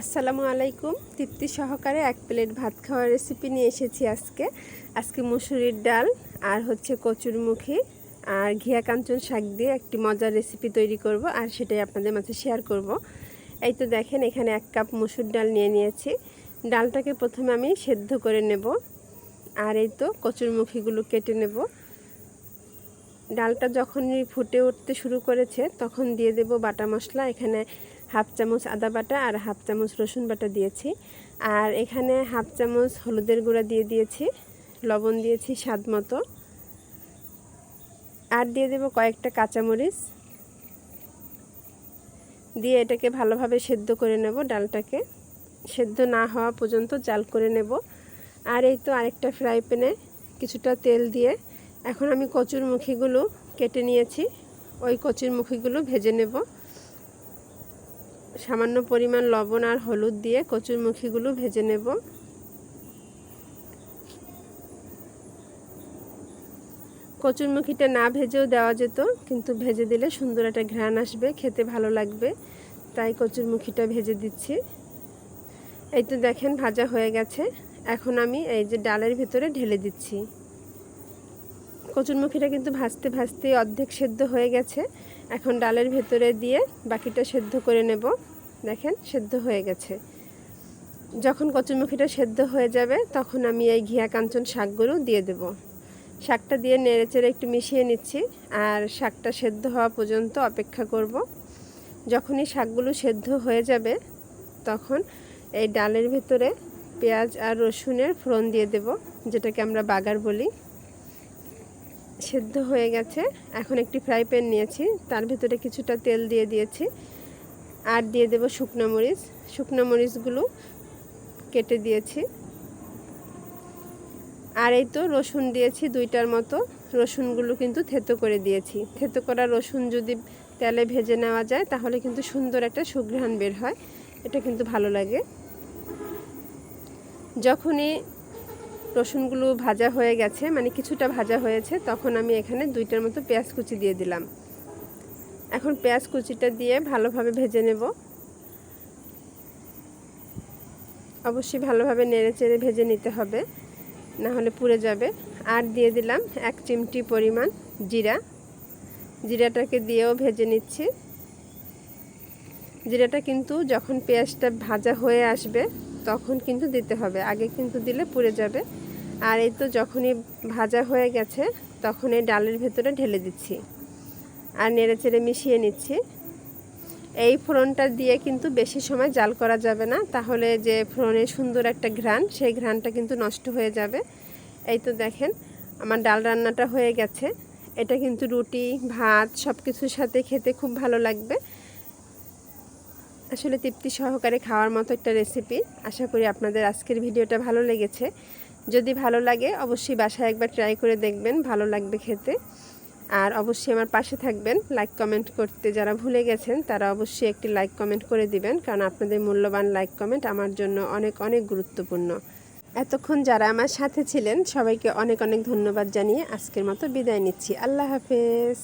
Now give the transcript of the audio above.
আসসালামু আলাইকুম। তৃপ্তি সহকারে এক প্লেট ভাত খাওয়ার রেসিপি নিয়ে এসেছি আজকে। আজকে মুসুরির ডাল আর হচ্ছে কচুরমুখী আর ঘিয়া কাঞ্চন শাক দিয়ে একটি মজার রেসিপি তৈরি করব আর সেটাই আপনাদের মাঝে শেয়ার করব। এই তো দেখেন, এখানে এক কাপ মুসুর ডাল নিয়ে নিয়েছি। ডালটাকে প্রথমে আমি সেদ্ধ করে নেব। আর এই তো কচুরমুখীগুলো কেটে নেব। ডালটা যখনই ফুটে উঠতে শুরু করেছে, তখন দিয়ে দেব বাটা মশলা। এখানে হাফ চামচ আদা বাটা আর হাফ চামচ রসুন বাটা দিয়েছি। আর এখানে হাফ চামচ হলুদের গুঁড়া দিয়ে দিয়েছি। লবণ দিয়েছি স্বাদ মতো। আর দিয়ে দেব কয়েকটা কাঁচামরিচ। দিয়ে এটাকে ভালোভাবে সেদ্ধ করে নেব ডালটাকে। সেদ্ধ না হওয়া পর্যন্ত জাল করে নেব। আর এই তো আরেকটা ফ্রাই প্যানে কিছুটা তেল দিয়ে এখন আমি কচুর মুখিগুলো কেটে নিয়েছি। ওই কচুর মুখিগুলো ভেজে নেব। সামান্য পরিমাণ লবণ আর হলুদ দিয়ে কচুর মুখিগুলো ভেজে নেব। কচুরমুখিটা না ভেজেও দেওয়া যেত, কিন্তু ভেজে দিলে সুন্দর একটা ঘ্রাণ আসবে, খেতে ভালো লাগবে। তাই কচুরমুখিটা ভেজে দিচ্ছি। এই তো দেখেন, ভাজা হয়ে গেছে। এখন আমি এই যে ডালের ভিতরে ঢেলে দিচ্ছি। কচুরমুখিটা কিন্তু ভাজতে ভাজতে অর্ধেক সেদ্ধ হয়ে গেছে। এখন ডালের ভেতরে দিয়ে বাকিটা সেদ্ধ করে নেব। দেখেন, সেদ্ধ হয়ে গেছে। যখন কচুরমুখিটা সেদ্ধ হয়ে যাবে, তখন আমি এই ঘিয়া কাঞ্চন শাকগুলো দিয়ে দেব। শাকটা দিয়ে নেড়েচেড়ে একটু মিশিয়ে নিচ্ছি আর শাকটা সেদ্ধ হওয়া পর্যন্ত অপেক্ষা করব। যখনই শাকগুলো সেদ্ধ হয়ে যাবে, তখন এই ডালের ভেতরে পেঁয়াজ আর রসুনের ফোড়ন দিয়ে দেব, যেটাকে আমরা বাগার বলি। সেদ্ধ হয়ে গেছে। এখন একটি ফ্রাই প্যান নিয়েছি। তার ভিতরে কিছুটা তেল দিয়ে দিয়েছি। আর দিয়ে দেব শুকনো মরিচ। শুকনো মরিচগুলো কেটে দিয়েছি। আর এই তো রসুন দিয়েছি দুইটার মতো। রসুনগুলো কিন্তু থেতো করে দিয়েছি। থেতো করা রসুন যদি তেলে ভেজে নেওয়া যায়, তাহলে কিন্তু সুন্দর একটা সুঘ্রাণ বের হয়। এটা কিন্তু ভালো লাগে। যখনই রসুনগুলো ভাজা হয়ে গেছে মানে কিছুটা ভাজা হয়েছে, তখন আমি এখানে দুইটার মতো পেঁয়াজ কুচি দিয়ে দিলাম। এখন পেঁয়াজ কুচিটা দিয়ে ভালোভাবে ভেজে নেব। অবশ্যই ভালোভাবে নেড়ে চেড়ে ভেজে নিতে হবে, না হলে পুড়ে যাবে। আর দিয়ে দিলাম এক চিমটি পরিমাণ জিরা। জিরাটাকে দিয়েও ভেজে নিচ্ছি। জিরাটা কিন্তু যখন পেঁয়াজটা ভাজা হয়ে আসবে তখন কিন্তু দিতে হবে, আগে কিন্তু দিলে পুড়ে যাবে। আর এই তো যখনই ভাজা হয়ে গেছে, তখন এই ডালের ভেতরে ঢেলে দিচ্ছি। আর নেড়ে চেড়ে মিশিয়ে নিচ্ছি। এই ফোড়নটা দিয়ে কিন্তু বেশি সময় জাল করা যাবে না, তাহলে যে ফোড়নের সুন্দর একটা ঘ্রাণ, সেই ঘ্রাণটা কিন্তু নষ্ট হয়ে যাবে। এই তো দেখেন, আমার ডাল রান্নাটা হয়ে গেছে। এটা কিন্তু রুটি, ভাত সব কিছুর সাথে খেতে খুব ভালো লাগবে। আসলে তৃপ্তি সহকারে খাওয়ার মতো একটা রেসিপি আশা করি আপনাদের আজকের ভিডিওটা ভালো লেগেছে। যদি ভালো লাগে, অবশ্যই বাসায় একবার ট্রাই করে দেখবেন, ভালো লাগবে খেতে। আর অবশ্যই আমার পাশে থাকবেন। লাইক কমেন্ট করতে যারা ভুলে গেছেন, তারা অবশ্যই একটি লাইক কমেন্ট করে দিবেন। কারণ আপনাদের মূল্যবান লাইক কমেন্ট আমার জন্য অনেক অনেক গুরুত্বপূর্ণ। এতক্ষণ যারা আমার সাথে ছিলেন, সবাইকে অনেক অনেক ধন্যবাদ জানিয়ে আজকের মতো বিদায় নিচ্ছি। আল্লাহ হাফেজ।